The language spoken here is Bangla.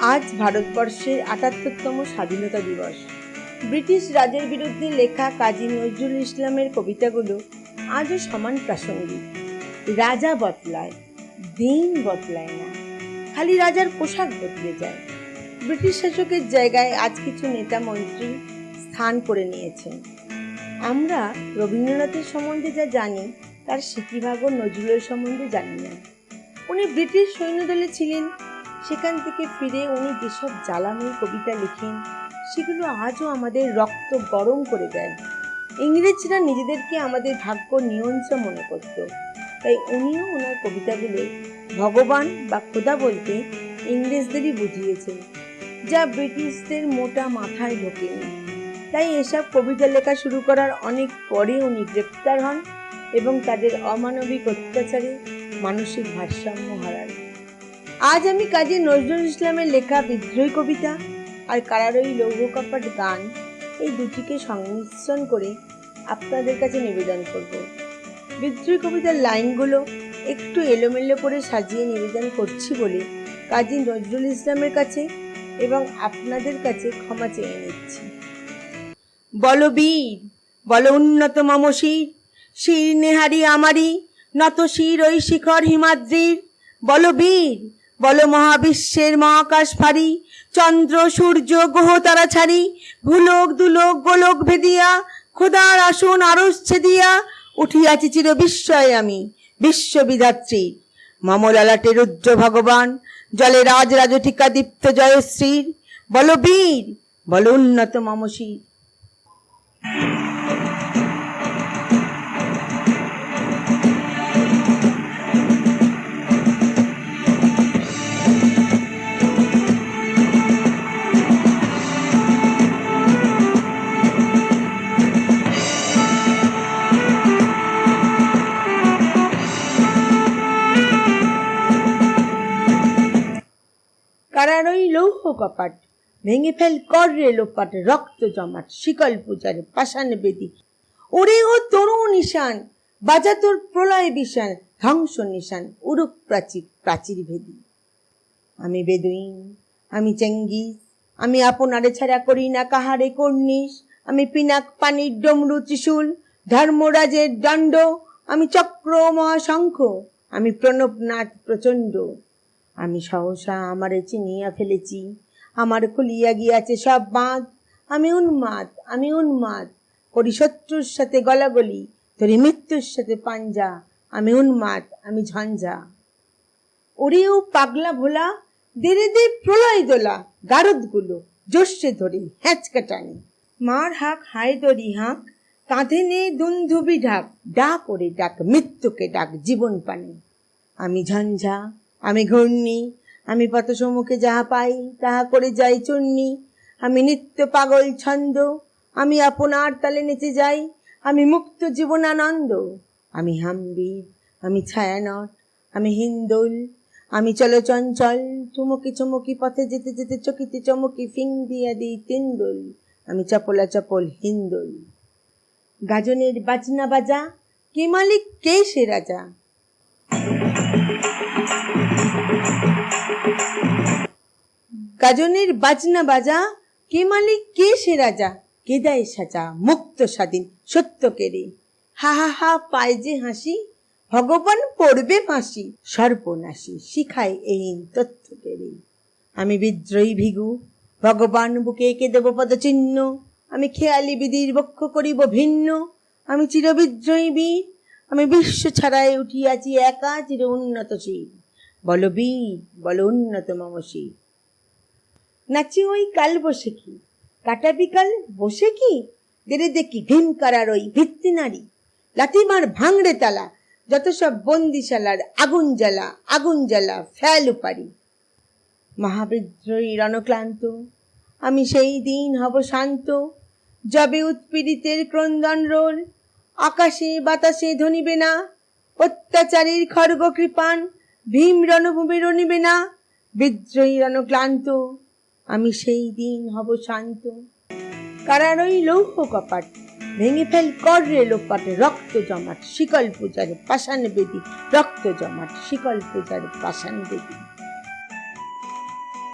আজ ভারতবর্ষের আটাত্তরতম স্বাধীনতা দিবস। ব্রিটিশ রাজের বিরুদ্ধে লেখা কাজী নজরুল ইসলামের কবিতাগুলো আজও সমান প্রাসঙ্গিক। রাজা বদলায়, দিন বদলায় না। খালি রাজার পোশাক বদলে যায়। ব্রিটিশ শাসকের জায়গায় আজ কিছু নেতা মন্ত্রী স্থান করে নিয়েছেন। আমরা রবীন্দ্রনাথের সম্বন্ধে যা জানি, তার সিকিভাগও নজরুলের সম্বন্ধে জানি না। উনি ব্রিটিশ সৈন্যদলে ছিলেন সেখান থেকে ফিরে উনি যেসব জ্বালাময়ী কবিতা লিখেন, সেগুলো আজও আমাদের রক্ত গরম করে দেয় ইংরেজরা নিজেদেরকে আমাদের ভাগ্য নিয়ন্ত্র মনে করত। তাই উনিও ওনার কবিতাগুলো ভগবান বা খোদা বলতে ইংরেজদেরই বুঝিয়েছেন, যা ব্রিটিশদের মোটা মাথায় ঢোকেনি। তাই এসব কবিতা লেখা শুরু করার অনেক পরে উনি গ্রেপ্তার হন এবং তাদের অমানবিক অত্যাচারে মানসিক ভারসাম্য হারান। আজ আমি কাজী নজরুল ইসলামের লেখা বিদ্রোহী কবিতা আর কারারই লৌহ কপাট গান এই দুটিকে সংমিশ্রণ করে আপনাদের কাছে নিবেদন করব। বিদ্রোহী কবিতার লাইনগুলো একটু এলোমেলো করে সাজিয়ে নিবেদন করছি বলে কাজী নজরুল ইসলামের কাছে এবং আপনাদের কাছে ক্ষমা চেয়ে নিচ্ছি। বলো বীর, বলো উন্নত মম শির শির নেহারি আমারি, নত শির ওই শিখর হিমাদ্রির। বলো বীর বলো মহাবিশ্বের মহাকাশ ফারি চন্দ্র, সূর্য, গ্রহ তারা ছাড়ি, ভুলোক, দুলোক, গোলক ভেদিয়া খোদার আসন আরস ছেদিয়া, উঠিয়াছি চির বিস্ময় আমি, বিশ্ববিধাত্রী। মমলালাটে রুদ্র ভগবান, জলে রাজ রাজটিকা দীপ্ত জয়শ্রীর। বলো বীর, বলো উন্নত মমশীর। লৌহ কপাট ভেঙে ফেল লোপাট রক্ত জমাট, শিকল বেদি। ওরে ও তরু নিশান প্রলয় বিষান, ধ্বংস নিশান উরুপ প্রাচীর প্রাচীর ভেদি। আমি বেদুইন, আমি চেঙ্গিস আমি আপনারে ছাড়া করি না কাহারে কর্নিস আমি পিনাক পানির ডমরু ত্রিশূল, ধর্মরাজের দণ্ড। আমি চক্র মহাশঙ্খ, আমি প্রণবনাথ প্রচণ্ড। আমি সহসা আমারে চিনিয়া ফেলেছি। আমার খুলিয়া গিয়াছে সব বাঁধ। আমি উন্মাদ আমি উন্মাদ। করি শত্রুর সাথে গলাগলি, ধরি মৃত্যুর সাথে পাঞ্জা। আমি উন্মাদ, আমি ঝঞ্ঝা। ওরেও পাগলা ভোলা দেরে দে প্রলয় দোলা, গারদগুলো জোশে ধরে হ্যাঁচকা টানি মার হাক, হায় দরি হাঁক, কাঁধে নে দুন্ধুবি ঢাক ডাক ওরে ডাক, মৃত্যুকে ডাক জীবন পানি। আমি ঝঞ্ঝা আমি ঘূর্ণি, আমি পথসমুখে যাহা পাই, তাহা করে যাই চূর্ণি। আমি নিত্য পাগল ছন্দ, আমি আপনার তালে নেচে যাই। আমি মুক্ত জীবনানন্দ, আমি হাম্বির, আমি ছায়ানট, আমি হিন্দোল। আমি চলো চঞ্চল, চুমকি চমকি পথে যেতে যেতে চকিতে চমকি ফিং দিয়া দিই তিন্দুল। আমি চপলা চপল হিন্দোল। গাজনের বাজনা বাজা, কে মালিক কে সে রাজা? গাজনের বাজনা বাজা, কে মালিক, কে সে রাজা? কে দেয় সাজা, মুক্ত স্বাধীন, সত্য কেড়ে। হা হা হা, পায় যে হাসি, ভগবান পড়বে ফাঁসি, সর্বনাশী শিখায় এই তথ্য কেড়ে। আমি বিদ্রোহী ভিগু, ভগবান বুকে এঁকে দেব পদচিহ্ন, আমি খেয়ালি বিধির বক্ষ করিব ভিন্ন, আমি চিরবিদ্রোহী বীর, আমি বিশ্ব ছাড়াই উঠিয়াছি একা চির উন্নত শির বলো বীর, বলো উন্নত মম শির নাচি ওই কাল বসে কি? কাটা বিকাল বসে কি? দেরে দেখি ভীম কারার ওই ভিত্তি নারী। লাথিমার ভাঙড়ে তালা, যত সব বন্দিশালার আগুন জ্বালা আগুন জ্বালা, ফেল উপারি। মহাবিদ্রোহী রণক্লান্ত, আমি সেই দিন হব শান্ত। যবে উৎপীড়িতের ক্রন্দন রোল, আকাশে বাতাসে ধনিবে না। অত্যাচারীর খর্গ কৃপান ভীম রণভূমি রণিবে না। বিদ্রোহী রণক্লান্ত আমি সেই দিন হব শান্ত। কারারই লৌহ কপাট ভেঙে ফেল কর রে লোপাটে রক্ত জমাট, শিকল পূজারে পাষাণ বেদি, রক্ত জমাট, শিকল পূজারে পাষাণ বেদি।